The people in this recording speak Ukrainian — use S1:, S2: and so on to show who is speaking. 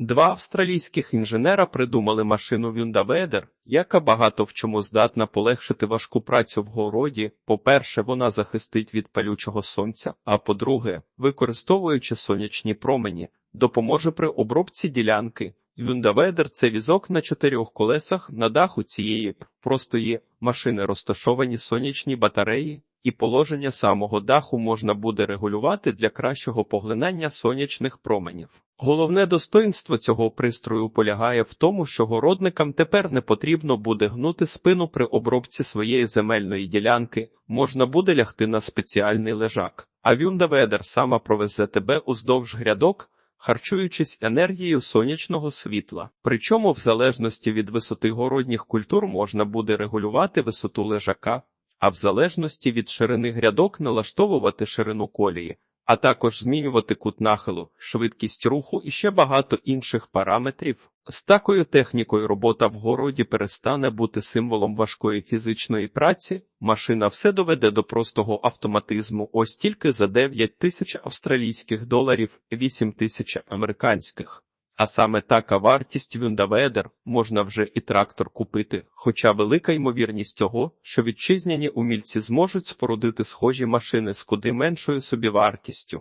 S1: Два австралійських інженера придумали машину Вюндаведер, яка багато в чому здатна полегшити важку працю в городі. По-перше, вона захистить від палючого сонця, а по-друге, використовуючи сонячні промені, допоможе при обробці ділянки. Вюндаведер – це візок на чотирьох колесах на даху цієї простої машини розташовані сонячні батареї, і положення самого даху можна буде регулювати для кращого поглинання сонячних променів. Головне достоинство цього пристрою полягає в тому, що городникам тепер не потрібно буде гнути спину при обробці своєї земельної ділянки, можна буде лягти на спеціальний лежак, а Вюндаведер сама провезе тебе уздовж грядок, харчуючись енергією сонячного світла. Причому, в залежності від висоти городніх культур можна буде регулювати висоту лежака, а в залежності від ширини грядок налаштовувати ширину колії, а також змінювати кут нахилу, швидкість руху і ще багато інших параметрів. З такою технікою робота в городі перестане бути символом важкої фізичної праці, машина все доведе до простого автоматизму ось тільки за 9 тисяч австралійських доларів, 8 тисяч американських. А саме така вартість Вюндаведер можна вже і трактор купити, хоча велика ймовірність того, що вітчизняні умільці зможуть спорудити схожі машини з куди меншою собівартістю.